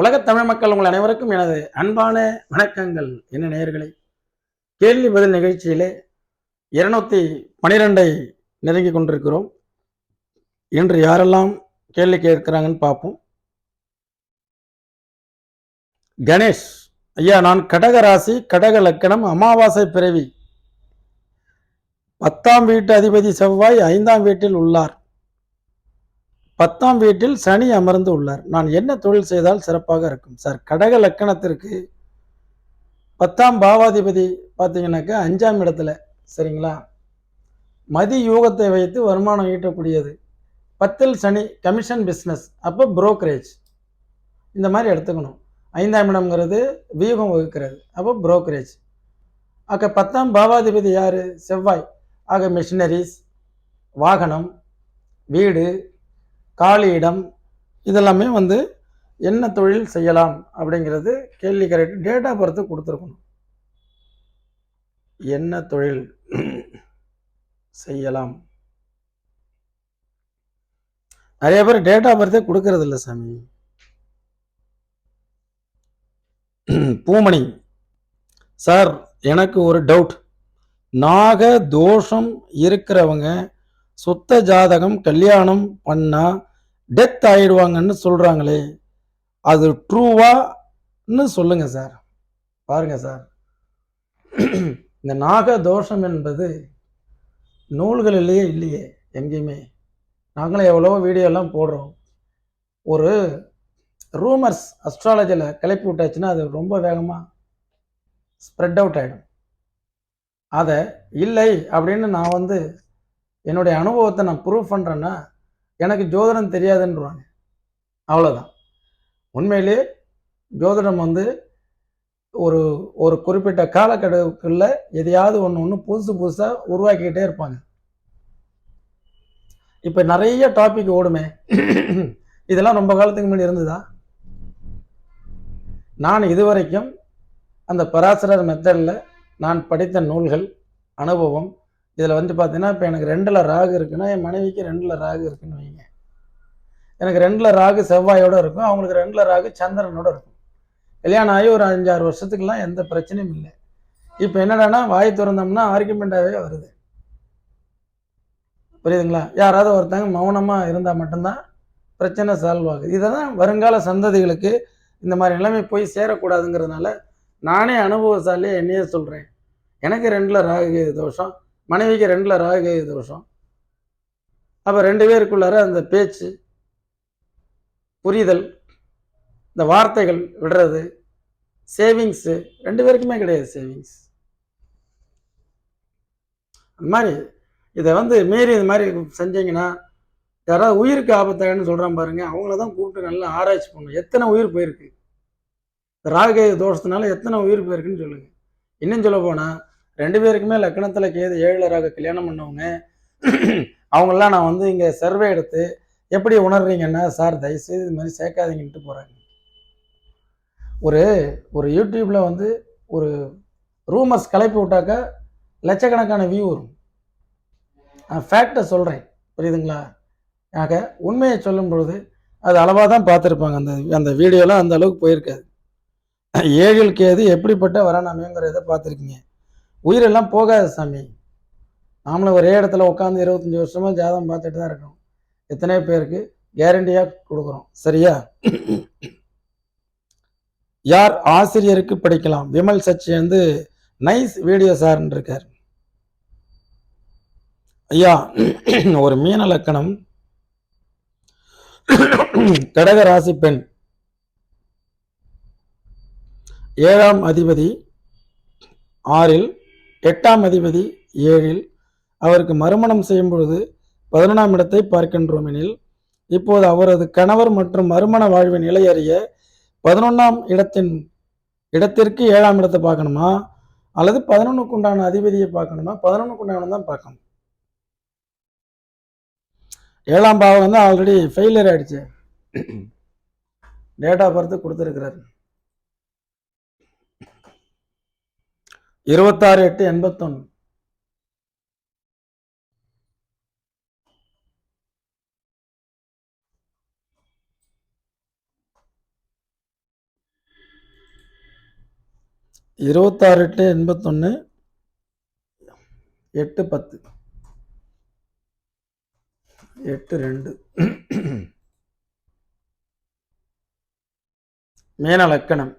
உலகத் தமிழ் மக்கள் உங்கள் அனைவருக்கும் எனது அன்பான வணக்கங்கள். என்ன நேயர்களே கேள்வி பதில் நிகழ்ச்சியிலே இருநூத்தி பனிரெண்டை நெருங்கி கொண்டிருக்கிறோம். இன்று யாரெல்லாம் கேள்வி கேட்கிறாங்கன்னு பார்ப்போம். கணேஷ் ஐயா நான் கடக ராசி கடக லக்கணம் அமாவாசை பிறவி. பத்தாம் வீட்டு அதிபதி செவ்வாய் ஐந்தாம் வீட்டில் உள்ளார். பத்தாம் வீட்டில் சனி அமர்ந்து உள்ளார். நான் என்ன தொழில் செய்தால் சிறப்பாக இருக்கும்? சார் கடக லக்கணத்திற்கு பத்தாம் பாவாதிபதி பார்த்தீங்கன்னாக்கா அஞ்சாம் இடத்துல சரிங்களா? மதி யூகத்தை வைத்து வருமானம் ஈட்டக்கூடியது. பத்தில் சனி கமிஷன் பிஸ்னஸ் அப்போ புரோக்கரேஜ் இந்த மாதிரி எடுத்துக்கணும். ஐந்தாம் இடம்ங்கிறது வியூகம் வகுக்கிறது. அப்போ புரோக்கரேஜ் ஆக பத்தாம் பாவாதிபதி யார்? செவ்வாய். ஆக மிஷினரிஸ் வாகனம் வீடு காலியிடம் இதெல்லாமே வந்து என்ன தொழில் செய்யலாம் அப்படிங்கிறது கேள்வி கரெக்ட் டேட் ஆஃப் பர்த்து கொடுத்துருக்கணும். என்ன தொழில் செய்யலாம்? நிறைய பேர் டேட்டா பர்த்தே கொடுக்கறது இல்லை சாமி. பூமணி சார் எனக்கு ஒரு டவுட் நாக தோஷம் இருக்கிறவங்க சுத்த ஜாதகம் கல்யாணம் பண்ணால் டெத் ஆயிடுவாங்கன்னு சொல்கிறாங்களே அது ட்ரூவான்னு சொல்லுங்கள் சார். பாருங்கள் சார். இந்த நாக தோஷம் என்பது நூல்களிலேயே இல்லையே எங்கேயுமே. நாங்களும் எவ்வளோ வீடியோலாம் போடுறோம். ஒரு ரூமர்ஸ் அஸ்ட்ராலஜியில் கிளப்பி விட்டாச்சுன்னா அது ரொம்ப வேகமாக ஸ்ப்ரெட் அவுட் ஆகிடும் அதை இல்லை அப்படின்னு நான் வந்து என்னுடைய அனுபவத்தை நான் ப்ரூவ் பண்ணுறேன்னா எனக்கு ஜோதிடம் தெரியாதுன்றாங்க அவ்வளோதான் உண்மையிலே ஜோதிடம் வந்து ஒரு ஒரு குறிப்பிட்ட காலக்கெடுவுக்குள்ள எதையாவது ஒன்று ஒன்று புதுசு புதுசாக உருவாக்கிக்கிட்டே இருப்பாங்க. இப்போ நிறைய டாபிக் ஓடுமே. இதெல்லாம் ரொம்ப காலத்துக்கு முன்னாடி இருந்ததா? நான் இதுவரைக்கும் அந்த பராசரர் மெத்தடில் நான் படித்த நூல்கள் அனுபவம் இதில் வந்து பார்த்தீங்கன்னா இப்போ எனக்கு ரெண்டில் ராகு இருக்குன்னா என் மனைவிக்கு ரெண்டில் ராகு இருக்குன்னு எனக்கு ரெண்டில் ராகு செவ்வாயோட இருக்கும். அவங்களுக்கு ரெண்டில் ராகு சந்திரனோட இருக்கும். கல்யாணம் ஆகி ஒரு அஞ்சாறு வருஷத்துக்குலாம் எந்த பிரச்சனையும் இல்லை. இப்போ என்னடான்னா வாய் திறந்தோம்னா ஆர்குமெண்ட்டாகவே வருது. புரியுதுங்களா? யாராவது ஒருத்தங்க மௌனமாக இருந்தால் மட்டும்தான் பிரச்சனை சால்வ் ஆகுது. இதை தான் வருங்கால சந்ததிகளுக்கு இந்த மாதிரி நிலைமை போய் சேரக்கூடாதுங்கிறதுனால நானே அனுபவசாலியே என்னையே சொல்கிறேன் எனக்கு ரெண்டில் ராகு தோஷம் மனைவிக்கு ரெண்டில் ராகு தோஷம். அப்போ ரெண்டு பேருக்குள்ளார அந்த பேச்சு புரிதல் இந்த வார்த்தைகள் விடுறது சேவிங்ஸு ரெண்டு பேருக்குமே கிடையாது சேவிங்ஸ் அந்த மாதிரி இதை வந்து மீறி இந்த மாதிரி செஞ்சீங்கன்னா யாராவது உயிருக்கு ஆபத்தாகன்னு சொல்கிறான் பாருங்க அவங்கள தான் கூப்பிட்டு நல்லா ஆராய்ச்சி பண்ணணும். எத்தனை உயிர் போயிருக்கு? ராகு தோஷத்தினால எத்தனை உயிர் போயிருக்குன்னு சொல்லுங்கள் இன்னும் சொல்ல போனால் ரெண்டு பேருக்குமே லக்கணத்தில் கேது ஏழில் ராக கல்யாணம் பண்ணவங்க அவங்களாம் நான் வந்து இங்கே சர்வே எடுத்து எப்படி உணர்றீங்கன்னா சார் தயவுசெய்து இது மாதிரி சேர்க்காதீங்கன்ட்டு போகிறாங்க ஒரு ஒரு யூடியூப்பில் வந்து ஒரு ரூமர்ஸ் கிளப்பி விட்டாக்கா லட்சக்கணக்கான வியூ வரும். நான் ஃபேக்டை சொல்கிறேன் புரியுதுங்களா? ஆக உண்மையை சொல்லும் பொழுது அது அளவாக தான் பார்த்துருப்பாங்க. அந்த அந்த வீடியோலாம் அந்த அளவுக்கு போயிருக்காது. ஏழில் எது எப்படிப்பட்ட வரணாமைங்கிறத பார்த்துருக்கீங்க. உயிரெல்லாம் போகாது சாமி. நாமளும் ஒரே இடத்துல உட்காந்து இருபத்தஞ்சி வருஷமாக ஜாதகம் பார்த்துட்டு தான் இருக்கோம். எத்தனை பேருக்கு கேரண்டியாக கொடுக்குறோம்? சரியா? யார் ஆசிரியருக்கு படிக்கலாம்? விமல் சச்சி வந்து நைஸ் வீடியோ சார்ன்னு இருக்கார். ஐயா ஒரு மீன லக்கணம். கடக ராசி பெண். ஏழாம் அதிபதி ஆறில் எட்டாம் அதிபதி ஏழில் அவருக்கு மறுமணம் செய்யும் பொழுது பதினொன்றாம் இடத்தை பார்க்கின்றோம் எனில் இப்போது அவரது கணவர் மற்றும் மறுமண வாழ்வின் நிலை அறிய பதினொன்றாம் இடத்தின் இடத்திற்கு ஏழாம் இடத்தை பார்க்கணுமா? அல்லது பதினொன்றுக்கு உண்டான அதிபதியை பார்க்கணுமா? பதினொன்றுக்கு உண்டான தான் பார்க்கணும். ஏழாம் பாவம் வந்து ஆல்ரெடி ஃபெயிலியர் ஆயிடுச்சு. டேட் ஆஃப் பர்த் கொடுத்துருக்கிறாரு. இருபத்தாறு எட்டு எண்பத்தொன்று இருபத்தாறு எட்டு எண்பத்தொன்று எட்டு பத்து. எட்டு ரெண்டு. மீன லக்கணம்.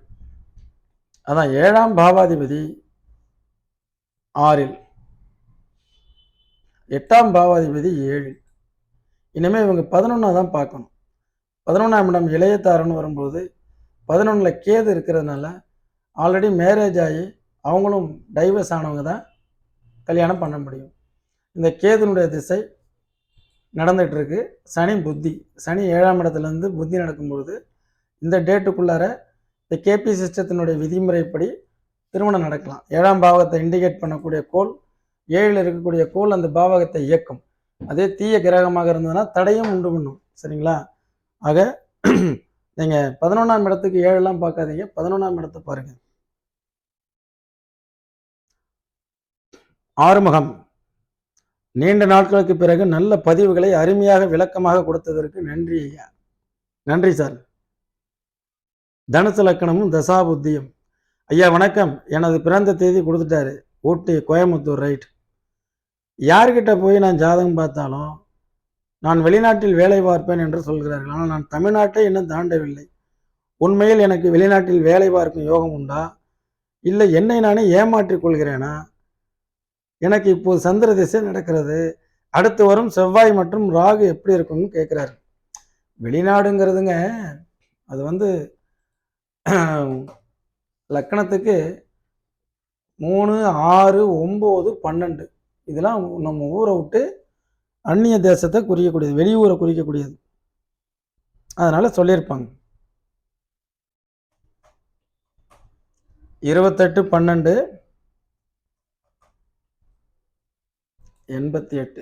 அதான் ஏழாம் பாவாதிபதி ஆறில். எட்டாம் பாவாதிபதி ஏழில். இனிமேல் இவங்க பதினொன்றா தான் பார்க்கணும். பதினொன்றாம் இடம் இளையத்தாரன்னு வரும்போது பதினொன்றில் கேது இருக்கிறதுனால ஆல்ரெடி மேரேஜ் ஆகி அவங்களும் டைவர்ஸ் ஆனவங்க தான் கல்யாணம் பண்ண முடியும். இந்த கேதுனுடைய திசை நடந்துகிட்ருக்கு சனி புத்தி. சனி ஏழாம் இடத்துலேருந்து புத்தி நடக்கும்பொழுது இந்த டேட்டுக்குள்ளார இந்த கேபி சிஸ்டத்தினுடைய விதிமுறைப்படி திருமணம் நடக்கலாம். ஏழாம் பாவகத்தை இண்டிகேட் பண்ணக்கூடிய கோல் ஏழில் இருக்கக்கூடிய கோல் அந்த பாவகத்தை இயக்கும். அதே தீய கிரகமாக இருந்ததுன்னா தடையும் உண்டு பண்ணும். சரிங்களா? ஆக நீங்கள் பதினொன்றாம் இடத்துக்கு ஏழெல்லாம் பார்க்காதீங்க. பதினொன்றாம் இடத்தை பாருங்கள் ஆறுமுகம். நீண்ட நாட்களுக்கு பிறகு நல்ல பதிவுகளை அருமையாக விளக்கமாக கொடுத்ததற்கு நன்றி ஐயா. நன்றி சார். தனுசு லக்கணமும் தசாபுத்தியும். ஐயா வணக்கம். எனது பிறந்த தேதி கொடுத்துட்டாரு. ஊட்டி கோயம்புத்தூர் ரைட். யார்கிட்ட போய் நான் ஜாதகம் பார்த்தாலும் நான் வெளிநாட்டில் வேலை பார்ப்பேன் என்று சொல்கிறார்கள். ஆனால் நான் தமிழ்நாட்டை இன்னும் தாண்டவில்லை. உண்மையில் எனக்கு வெளிநாட்டில் வேலை பார்க்கும் யோகம் உண்டா? இல்லை என்னை நானே ஏமாற்றிக் கொள்கிறேனா? எனக்கு இப்போது சந்திர திசை நடக்கிறது. அடுத்து வரும் செவ்வாய் மற்றும் ராகு எப்படி இருக்கும்னு கேட்குறாரு வெளிநாடுங்கிறதுங்க அது வந்து லக்கணத்துக்கு மூணு ஆறு ஒம்பது பன்னெண்டு. இதெல்லாம் நம்ம ஊரை விட்டு அந்நிய தேசத்தை குறிக்கக்கூடியது வெளியூரை குறிக்கக்கூடியது. அதனால சொல்லியிருப்பாங்க. இருபத்தெட்டு பன்னெண்டு எண்பத்தி எட்டு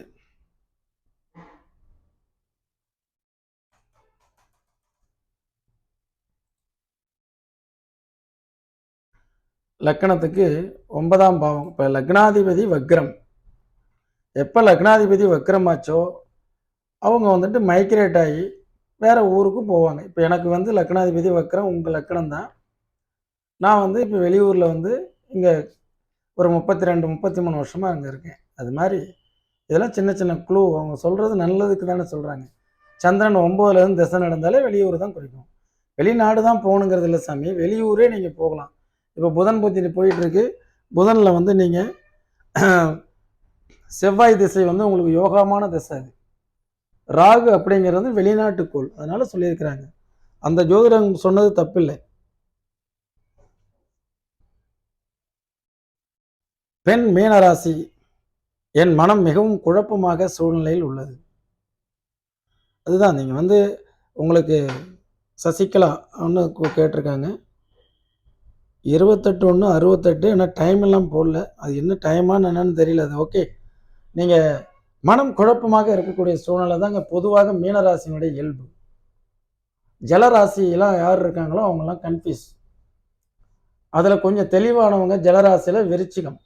லக்கணத்துக்கு ஒன்பதாம் பாவம். இப்போ லக்னாதிபதி வக்ரம். எப்போ லக்னாதிபதி வக்ரமாச்சோ அவங்க வந்துட்டு மைக்ரேட் ஆகி வேறு ஊருக்கும் போவாங்க. இப்போ எனக்கு வந்து லக்னாதிபதி வக்ரம் உங்கள் லக்கணம் தான் நான் வந்து இப்போ வெளியூரில் வந்து இங்கே ஒரு முப்பத்தி ரெண்டு முப்பத்தி மூணு வருஷமாக அங்கே இருக்கேன். அது மாதிரி இதெல்லாம் சின்ன சின்ன குழு அவங்க சொல்கிறது நல்லதுக்கு தானே சொல்கிறாங்க சந்திரன் ஒம்போதுலேருந்து திசை நடந்தாலே வெளியூர் தான் குறிக்கும். வெளிநாடு தான் போகணுங்கிறது இல்லை சாமி. வெளியூரே நீங்கள் போகலாம். இப்போ புதன் புத்தி போயிட்டுருக்கு புதனில் வந்து நீங்கள் செவ்வாய் திசை வந்து உங்களுக்கு யோகமான திசை அது. ராகு அப்படிங்கிறது வெளிநாட்டுக்கோள். அதனால சொல்லியிருக்கிறாங்க. அந்த ஜோதிடம் சொன்னது தப்பில்லை. பெண் மீனராசி என் மனம் மிகவும் குழப்பமாக சூழ்நிலையில் உள்ளது. அதுதான் நீங்கள் வந்து உங்களுக்கு சசிகலா ஒன்று கேட்டிருக்காங்க. இருபத்தெட்டு ஒன்று அறுபத்தெட்டு ஆனால் டைம் எல்லாம் போடல. அது என்ன டைமான்னு என்னன்னு தெரியல. அது ஓகே நீங்கள் மனம் குழப்பமாக இருக்கக்கூடிய சூழ்நிலை தாங்க பொதுவாக மீனராசினுடைய இயல்பு. ஜலராசியெல்லாம் யார் இருக்காங்களோ அவங்கெல்லாம் கன்ஃபியூஸ் அதில் கொஞ்சம் தெளிவானவங்க ஜலராசியில் விருச்சிகம்.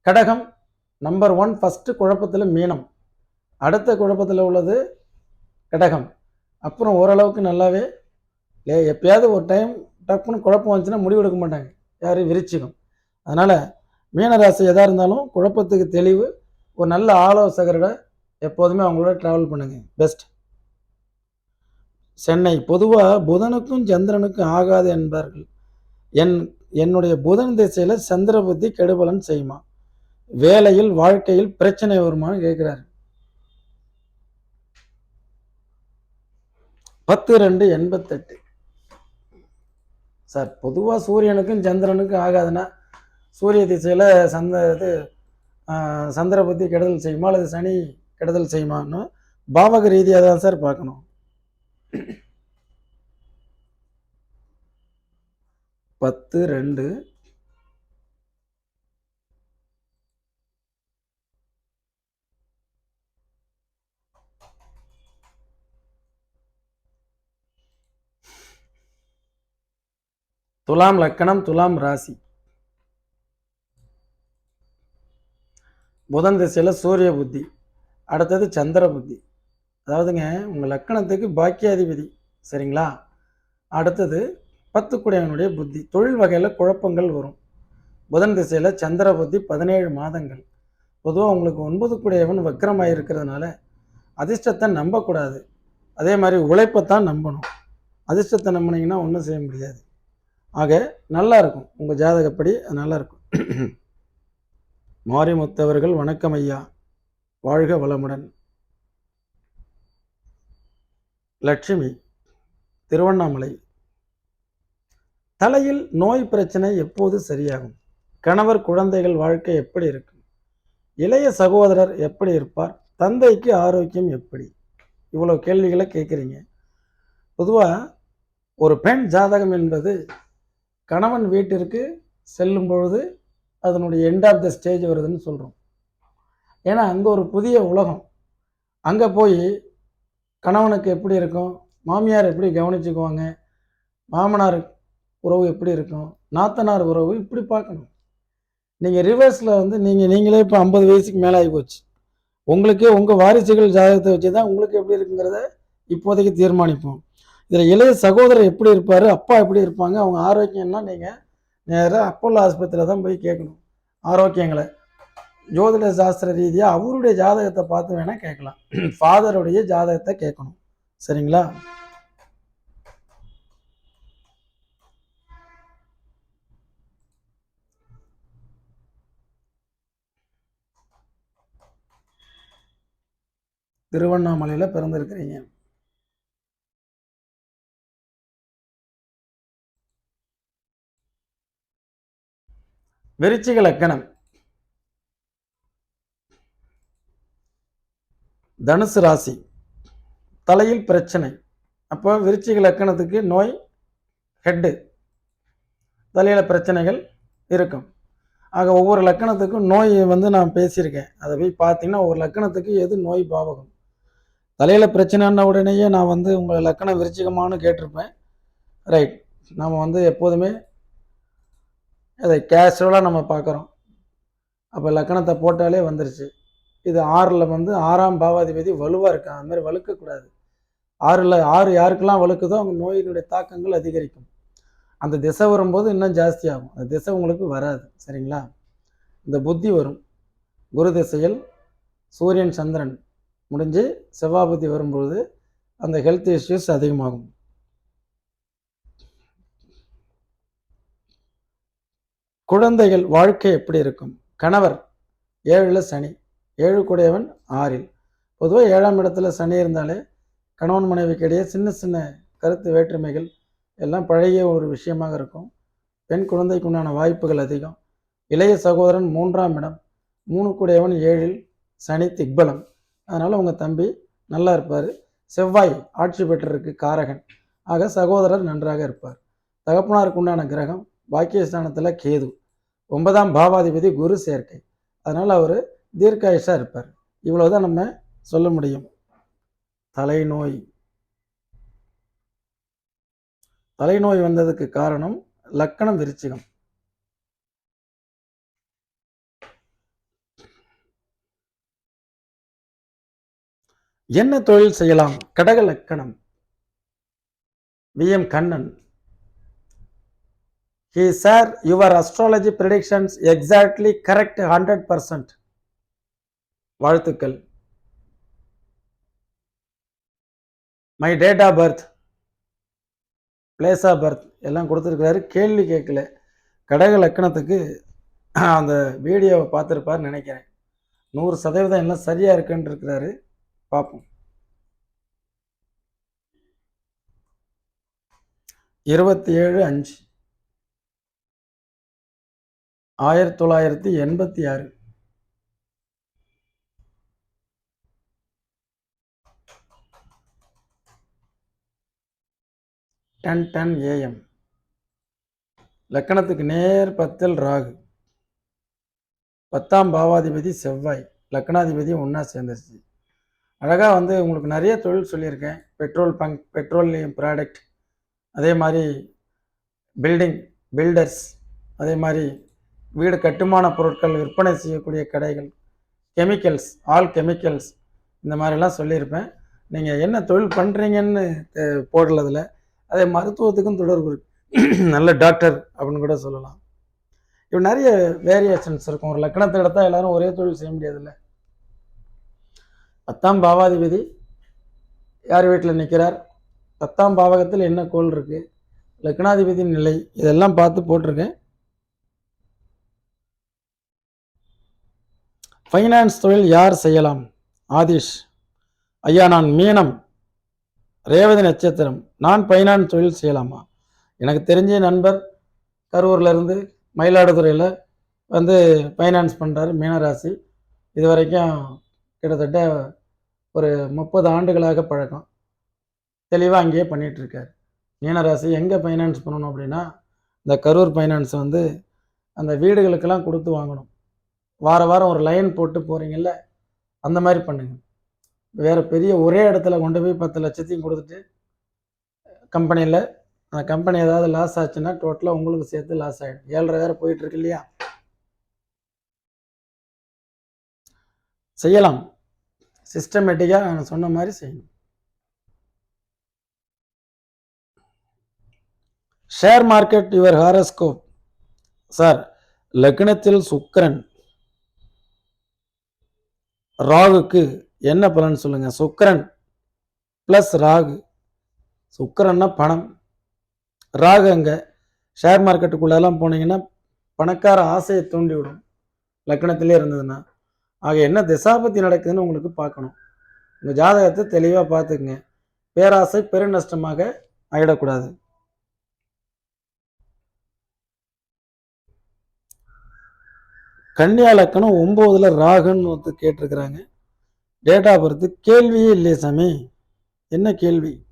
கடகம் நம்பர் ஒன் ஃபஸ்ட்டு குழப்பத்தில் மீனம். அடுத்த குழப்பத்தில் உள்ளது கடகம். அப்புறம் ஓரளவுக்கு நல்லாவே லே எப்பயாவது ஒரு டைம் டப்புன்னு குழப்பம் வந்துச்சுன்னா முடிவு எடுக்க மாட்டாங்க. யார்? விருச்சிகம். அதனால் மீனராசி எதாக இருந்தாலும் குழப்பத்துக்கு தெளிவு ஒரு நல்ல ஆலோசகரோட எப்போதுமே அவங்களோட ட்ராவல் பண்ணுங்க. பெஸ்ட் சென்னை. பொதுவாக புதனுக்கும் சந்திரனுக்கும் ஆகாது என்பார்கள். என் என்னுடைய புதன் திசையில் சந்திர புத்தி கெடுபலன் செய்யுமா? வேலையில் வாழ்க்கையில் பிரச்சனை வருமான்னு கேட்குறாரு. பத்து ரெண்டு எண்பத்தெட்டு. சார் பொதுவாக சூரியனுக்கும் சந்திரனுக்கும் ஆகாதுன்னா சூரிய திசையில் சந்த இது சந்திர புத்தி கெடுதல் செய்யுமா? அல்லது சனி கெடுதல் செய்யுமான்னு பாவக ரீதியாக தான் சார் பார்க்கணும். பத்து ரெண்டு. துலாம் லக்கணம் துலாம் ராசி. புதன் திசையில் சூரிய புத்தி அடுத்தது சந்திர புத்தி. அதாவதுங்க உங்கள் லக்கணத்துக்கு பாக்கியாதிபதி சரிங்களா? அடுத்தது பத்துக்குடையவனுடைய புத்தி தொழில் வகையில் குழப்பங்கள் வரும். புதன் திசையில் சந்திர புத்தி பதினேழு மாதங்கள். பொதுவாக உங்களுக்கு ஒன்பது குடையவன் வக்கரமாக இருக்கிறதுனால அதிர்ஷ்டத்தை நம்பக்கூடாது. அதே மாதிரி உழைப்பைத்தான் நம்பணும். அதிர்ஷ்டத்தை நம்பினீங்கன்னா ஒன்றும் செய்ய முடியாது. ஆக நல்லா இருக்கும். உங்கள் ஜாதகப்படி அது நல்லா இருக்கும். மாரிமுத்தவர்கள் வணக்கம் ஐயா. வாழ்க வளமுடன். லட்சுமி திருவண்ணாமலை. தலையில் நோய் பிரச்சனை எப்போது சரியாகும்? கணவர் குழந்தைகள் வாழ்க்கை எப்படி இருக்கும்? இளைய சகோதரர் எப்படி இருப்பார்? தந்தைக்கு ஆரோக்கியம் எப்படி? இவ்வளோ கேள்விகளை கேட்குறீங்க. பொதுவாக ஒரு பெண் ஜாதகம் என்பது கணவன் வீட்டிற்கு செல்லும் பொழுது அதனுடைய எண்ட் ஆஃப் த ஸ்டேஜ் வருதுன்னு சொல்கிறோம் ஏன்னா அங்கே ஒரு புதிய உலகம். அங்கே போய் கணவனுக்கு எப்படி இருக்கும்? மாமியார் எப்படி கவனிச்சுக்குவாங்க? மாமனார் உறவு எப்படி இருக்கும்? நாத்தனார் உறவு இப்படி பார்க்கணும். நீங்கள் ரிவர்ஸில் வந்து நீங்கள் நீங்களே இப்போ ஐம்பது வயசுக்கு மேலே ஆகி போச்சு. உங்களுக்கே உங்கள் வாரிசுகள் ஜாதகத்தை வச்சு தான் உங்களுக்கு எப்படி இருக்குங்கிறத இப்போதைக்கு தீர்மானிப்போம். இதில் இளைய சகோதரர் எப்படி இருப்பார்? அப்பா எப்படி இருப்பாங்க? அவங்க ஆரோக்கியம்னா நீங்கள் நேராக அப்போலோ ஆஸ்பத்திரியில் தான் போய் கேட்கணும். ஆரோக்கியங்களை. ஜோதிட சாஸ்திர ரீதியாக அவருடைய ஜாதகத்தை பார்த்து வேணால் கேட்கலாம். ஃபாதருடைய ஜாதகத்தை கேட்கணும். சரிங்களா? திருவண்ணாமலையில் பிறந்திருக்கிறீங்க. விருச்சிக லக்கணம். தனுசு ராசி. தலையில் பிரச்சனை. அப்போ விருச்சிக லக்கணத்துக்கு நோய் ஹெட்டு தலையில் பிரச்சனைகள் இருக்கும். ஆக ஒவ்வொரு லக்கணத்துக்கும் நோய் வந்து நான் பேசியிருக்கேன். அதை போய் பார்த்தீங்கன்னா ஒவ்வொரு லக்கணத்துக்கு எது நோய் பாவகம். தலையில் பிரச்சனைன்ன உடனேயே நான் வந்து உங்களை லக்கணம் விருச்சிகமானு கேட்டிருப்பேன். ரைட் நாம் வந்து எப்போதுமே அதை கேஷுவலாக நம்ம பார்க்குறோம். அப்போ லக்கணத்தை போட்டாலே வந்துருச்சு. இது ஆறில் வந்து ஆறாம் பாவாதிபதி வலுவாக இருக்கும் அது மாதிரி வலுக்கக்கூடாது. ஆறில் ஆறு யாருக்கெல்லாம் வலுக்குதோ அவங்க நோயினுடைய தாக்கங்கள் அதிகரிக்கும். அந்த திசை வரும்போது இன்னும் ஜாஸ்தியாகும். அந்த திசை உங்களுக்கு வராது. சரிங்களா? இந்த புத்தி வரும். குரு திசையில் சூரியன் சந்திரன் முடிஞ்சு செவ்வாய் புத்தி வரும்பொழுது அந்த ஹெல்த் இஷ்யூஸ் அதிகமாகும். குழந்தைகள் வாழ்க்கை எப்படி இருக்கும்? கணவர் ஏழில் சனி ஏழு கூடையவன் ஆறில். பொதுவாக ஏழாம் இடத்துல சனி இருந்தாலே கணவன் மனைவிக்கு இடையே சின்ன சின்ன கருத்து வேற்றுமைகள் எல்லாம் பழைய ஒரு விஷயமாக இருக்கும். பெண் குழந்தைக்கு உண்டான வாய்ப்புகள் அதிகம். இளைய சகோதரன் மூன்றாம் இடம் மூணு கூடையவன் ஏழில் சனி திக்பலம். அதனால் உங்கள் தம்பி நல்லா இருப்பார். செவ்வாய் ஆட்சி பெற்றிருக்கு காரகன். ஆக சகோதரர் நன்றாக இருப்பார். தகப்பனாருக்கு உண்டான கிரகம் பாக்கியஸ்தானத்தில் கேது. ஒன்பதாம் பாவாதிபதி குரு சேர்க்கை. அதனால் அவர் தீர்க்காயுஷாக இருப்பார். இவ்வளவுதான் நம்ம சொல்ல முடியும். தலைநோய். தலைநோய் வந்ததுக்கு காரணம் லக்கணம் விருச்சிகம். என்ன தொழில் செய்யலாம்? கடக லக்கணம். V M Kannan. Hi sir your astrology predictions exactly correct hundred percent வாழ்த்துக்கள். My date of birth place of birth எல்லாம் கொடுத்துருக்கிறாரு. கேள்வி கேட்கல. கடக லக்கணத்துக்கு அந்த வீடியோவை பார்த்துருப்பாருன்னு நினைக்கிறேன். நூறு சதவீதம் எல்லாம் சரியாக இருக்குன்னு இருக்கிறாரு பார்ப்போம். இருபத்தி ஏழு அஞ்சு. ஆயிரத்தி தொள்ளாயிரத்தி எண்பத்தி ஆறு. டென் டென் ஏஎம் லக்கணத்துக்கு நேர் பத்தில் ராகு. பத்தாம் பாவாதிபதி செவ்வாய். லக்கணாதிபதி ஒன்றா சேர்ந்துருச்சு. அழகாக வந்து உங்களுக்கு நிறைய தொழில் சொல்லியிருக்கேன். பெட்ரோல் பங்க் பெட்ரோலியம் ப்ராடக்ட் அதே மாதிரி பில்டிங் பில்டர்ஸ் அதே மாதிரி வீடு கட்டுமான பொருட்கள் விற்பனை செய்யக்கூடிய கடைகள் கெமிக்கல்ஸ் ஆல் கெமிக்கல்ஸ் இந்த மாதிரிலாம் சொல்லியிருப்பேன். நீங்கள் என்ன தொழில் பண்ணுறீங்கன்னு போடலதில் அதே மருத்துவத்துக்கும் தொடர்பு நல்ல டாக்டர் அப்படின்னு கூட சொல்லலாம். இப்போ நிறைய வேரியேஷன்ஸ் இருக்கும். ஒரு லக்கணத்தை எடுத்தால் எல்லாரும் ஒரே தொழில் செய்ய முடியாதுல்ல. பத்தாம் பாவாதிபதி யார் வீட்டில் நிற்கிறார் பத்தாம் பாவகத்தில் என்ன கோள் இருக்குது லக்னாதிபதியின் நிலை இதெல்லாம் பார்த்து போட்டிருக்கேன். ஃபைனான்ஸ் தொழில் யார் செய்யலாம்? ஆதிஷ். ஐயா நான் மீனம். ரேவதி நட்சத்திரம். நான் ஃபைனான்ஸ் தொழில் செய்யலாமா? எனக்கு தெரிஞ்ச நண்பர் கரூர்லேருந்து மயிலாடுதுறையில் வந்து ஃபைனான்ஸ் பண்ணுறாரு மீனராசி. இது வரைக்கும் கிட்டத்தட்ட ஒரு முப்பது ஆண்டுகளாக பழக்கம். தெளிவாக அங்கேயே பண்ணிகிட்ருக்கார் மீனராசி எங்கே ஃபைனான்ஸ் பண்ணணும் அப்படின்னா இந்த கரூர் ஃபைனான்ஸ் வந்து அந்த வீடுகளுக்கெல்லாம் கொடுத்து வாங்கணும். வார வாரம் ஒரு லைன் போட்டு போகிறீங்கல்ல அந்த மாதிரி பண்ணுங்க. வேறு பெரிய ஒரே இடத்துல கொண்டு போய் பத்து லட்சத்தையும் கொடுத்துட்டு கம்பெனியில் அந்த கம்பெனி ஏதாவது லாஸ் ஆச்சுன்னா டோட்டலாக உங்களுக்கு சேர்த்து லாஸ் ஆகிடும் ஏழரை வேறு போயிட்டுருக்கு இல்லையா? செய்யலாம். சிஸ்டமேட்டிக்காக நான் சொன்ன மாதிரி செய்யணும். Share market your horoscope sir லக்னத்தில் சுக்கரன். ராகுக்கு என்ன பலன் சொல்லுங்க? சுக்கரன் ப்ளஸ் ராகு. சுக்கரன்னா பணம். ராகு அங்கே ஷேர் மார்க்கெட்டுக்குள்ளெல்லாம் போனீங்கன்னா பணக்கார ஆசையை தூண்டி விடும் லக்னத்திலே இருந்ததுன்னா. ஆக என்ன திசாபத்தி நடக்குதுன்னு உங்களுக்கு பார்க்கணும். உங்கள் ஜாதகத்தை தெளிவாக பார்த்துக்குங்க. பேராசை பெருநஷ்டமாக ஆகிடக்கூடாது கன்னியா லக்கணம் ஒம்போதுல ராகுன்னு ஒருத்தர் கேட்டிருக்கிறாங்க. டேட்டா ஆஃப் கேள்வியே இல்லையே சாமி. என்ன கேள்வி?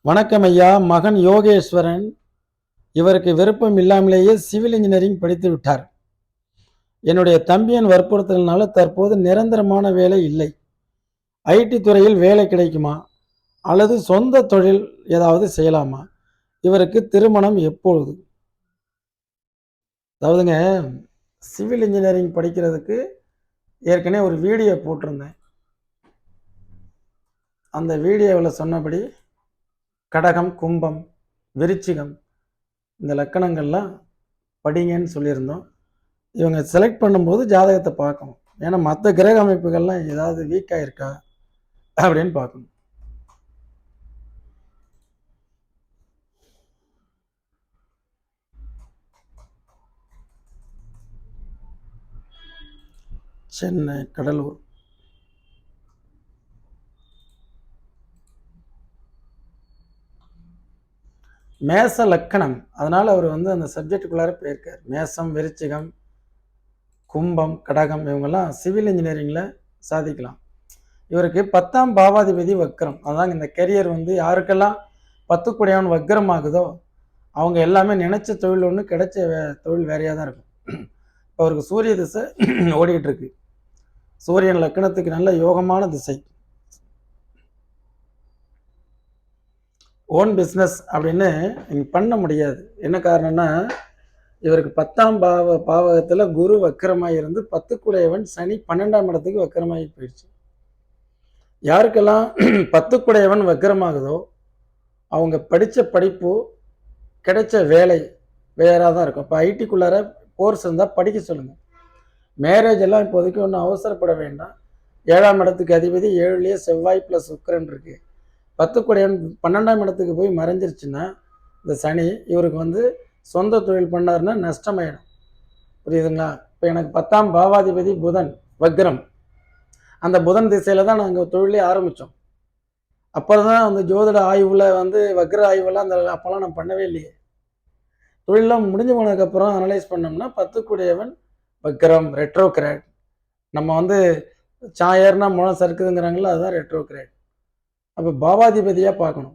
வணக்கம் ஐயா மகன் யோகேஸ்வரன். இவருக்கு விருப்பம் இல்லாமலேயே சிவில் இன்ஜினியரிங் படித்து விட்டார். என்னுடைய தம்பியின் வற்புறுத்தலினால தற்போது நிரந்தரமான வேலை இல்லை. ஐடி துறையில் வேலை கிடைக்குமா? அல்லது சொந்த தொழில் ஏதாவது செய்யலாமா? இவருக்கு திருமணம் எப்பொழுது? அதாவதுங்க சிவில் இன்ஜினியரிங் படிக்கிறதுக்கு ஏற்கனவே ஒரு வீடியோ போட்டிருந்தேன். அந்த வீடியோவில் சொன்னபடி கடகம் கும்பம் விருச்சிகம் இந்த லக்கணங்கள்லாம் படிங்கன்னு சொல்லியிருந்தோம். இவங்க செலக்ட் பண்ணும்போது ஜாதகத்தை பார்க்கணும். ஏன்னா மற்ற கிரக அமைப்புகள்லாம் ஏதாவது வீக்காக இருக்கா அப்படின்னு பார்க்கணும். சென்னை கடலூர். மேச லக்கணம். அதனால் அவர் வந்து அந்த சப்ஜெக்டுக்குள்ளார போயிருக்கார். மேசம் விருச்சிகம் கும்பம் கடகம் இவங்கெல்லாம் சிவில் இன்ஜினியரிங்கில் சாதிக்கலாம். இவருக்கு பத்தாம் பாவாதிபதி வக்ரம். அதான் இந்த கெரியர் வந்து யாருக்கெல்லாம் பத்துக்குடையவன் வக்ரம் ஆகுதோ அவங்க எல்லாமே நினைச்ச தொழில் ஒன்று கிடைச்ச வே- தொழில் வேறையாக தான் இருக்கும். இப்போ அவருக்கு சூரிய திசை ஓடிக்கிட்டு இருக்கு. சூரியன் லக்கணத்துக்கு நல்ல யோகமான திசை. ஓன் பிஸ்னஸ் அப்படின்னு நீங்கள் பண்ண முடியாது. என்ன காரணம்னா இவருக்கு பத்தாம் பாவ பாவகத்தில் குரு வக்கரமாக இருந்து பத்துக்குடையவன் சனி பன்னெண்டாம் இடத்துக்கு வக்கரமாகி போயிடுச்சு. யாருக்கெல்லாம் பத்துக்குடையவன் வக்கரமாகுதோ அவங்க படித்த படிப்பு கிடைச்ச வேலை வேறாக தான் இருக்கும். இப்போ ஐடிக்குள்ளார கோர்ஸ் இருந்தால் படிக்க சொல்லுங்கள் மேரேஜ் எல்லாம் இப்போதைக்கு ஒன்றும் அவசரப்பட வேண்டாம். ஏழாம் இடத்துக்கு அதிபதி ஏழுலேயே செவ்வாய் ப்ளஸ் சுக்கிரன் இருக்குது பத்துக்குடையவன் பன்னெண்டாம் இடத்துக்கு போய் மறைஞ்சிருச்சுன்னா இந்த சனி இவருக்கு வந்து சொந்த தொழில் பண்ணாருன்னா நஷ்டமாயிடும். புரியுதுங்களா? இப்போ எனக்கு பத்தாம் பாவாதிபதி புதன் வக்ரம். அந்த புதன் திசையில் தான் நாங்கள் தொழிலே ஆரம்பித்தோம் அப்புறம் தான் அந்த ஜோதிட ஆய்வில் வந்து வக்ர ஆய்வெல்லாம் அந்த அப்போல்லாம் நான் பண்ணவே இல்லையே. தொழிலெலாம் முடிஞ்சு போனதுக்கப்புறம் அனலைஸ் பண்ணோம்னா பத்துக்குடையவன் வக்ரம் ரெட்ரோகிராட் நம்ம வந்து சாயர்னா முளம் சறுக்குதுங்கிறாங்களோ அதுதான் ரெட்ரோகிராட் அப்போ பாவாதிபதியாக பார்க்கணும்.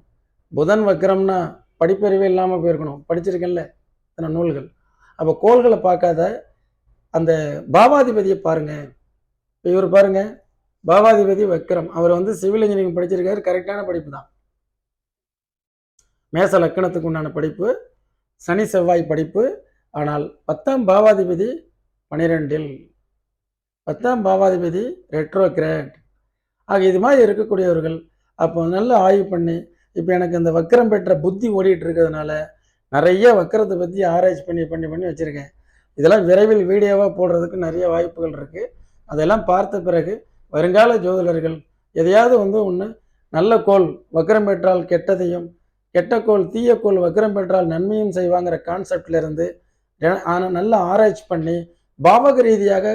புதன் வக்ரம்னா படிப்பறிவே இல்லாமல் போயிருக்கணும். படிச்சிருக்கேன்ல இத்தனை நூல்கள். அப்போ கோள்களை பார்க்காத அந்த பாவாதிபதியை பாருங்க. இப்போ இவர் பாருங்க பாவாதிபதி வக்ரம். அவர் வந்து சிவில் இன்ஜினியரிங் படிச்சிருக்காரு கரெக்டான படிப்பு தான் மேச லக்கணத்துக்கு உண்டான படிப்பு சனி செவ்வாய் படிப்பு ஆனால் பத்தாம் பாவாதிபதி பனிரெண்டில் பத்தாம் பாவாதிபதி ரெட்ரோ கிரேட் ஆக இது மாதிரி இருக்கக்கூடியவர்கள் அப்போ நல்லா ஆய்வு பண்ணி இப்போ எனக்கு இந்த வக்கரம் பெற்ற புத்தி ஓடிட்டு இருக்கிறதுனால நிறைய வக்கரத்தை பற்றி ஆராய்ச்சி பண்ணி பண்ணி பண்ணி வச்சுருக்கேன். இதெல்லாம் விரைவில் வீடியோவாக போடுறதுக்கு நிறைய வாய்ப்புகள் இருக்குது அதெல்லாம் பார்த்த பிறகு வருங்கால ஜோதிடர்கள் எதையாவது வந்து ஒன்று நல்ல கோள் வக்கரம் பெற்றால் கெட்டதையும் கெட்ட கோள் தீய கோல் வக்கரம் பெற்றால் நன்மையும் செய்வாங்கிற கான்செப்ட்லேருந்து இருந்து நல்லா ஆராய்ச்சி பண்ணி பாவக ரீதியாக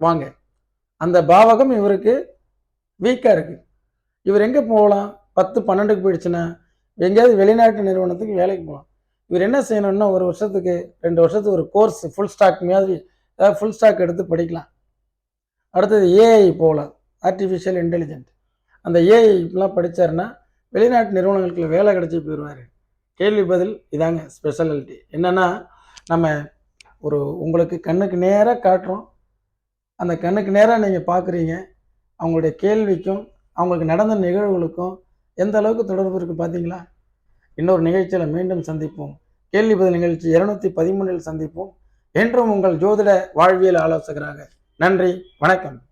வாங்க. அந்த பாவகம் இவருக்கு வீக்காக இருக்குது இவர் எங்கே போகலாம் பத்து பன்னெண்டுக்கு போயிடுச்சுன்னா எங்கேயாவது வெளிநாட்டு நிறுவனத்துக்கு வேலைக்கு போகலாம் இவர் என்ன செய்யணும்னா ஒரு வருஷத்துக்கு ரெண்டு வருஷத்துக்கு ஒரு கோர்ஸ் ஃபுல் ஸ்டாக் மாதிரி அதாவது ஃபுல் ஸ்டாக் எடுத்து படிக்கலாம். அடுத்தது ஏஐ போகலாம் ஆர்டிஃபிஷியல் இன்டெலிஜென்ட் அந்த ஏஐலாம் படிச்சாருன்னா வெளிநாட்டு நிறுவனங்களுக்கு வேலை கிடச்சி போயிடுவார் கேள்வி பதில் இதாங்க ஸ்பெஷாலிட்டி என்னென்னா நம்ம ஒரு உங்களுக்கு கண்ணுக்கு நேராக காட்டுறோம். அந்த கண்ணுக்கு நேராக நீங்கள் பார்க்குறீங்க அவங்களுடைய கேள்விக்கும் அவங்களுக்கு நடந்த நிகழ்வுகளுக்கும் எந்த அளவுக்கு தொடர்பு இருக்குது பார்த்தீங்களா இன்னொரு நிகழ்ச்சியில் மீண்டும் சந்திப்போம். கேள்வி பதில் நிகழ்ச்சி இருநூத்தி பதிமூணில் சந்திப்போம். என்றும் உங்கள் ஜோதிட வாழ்வியல் ஆலோசகராக. நன்றி வணக்கம்.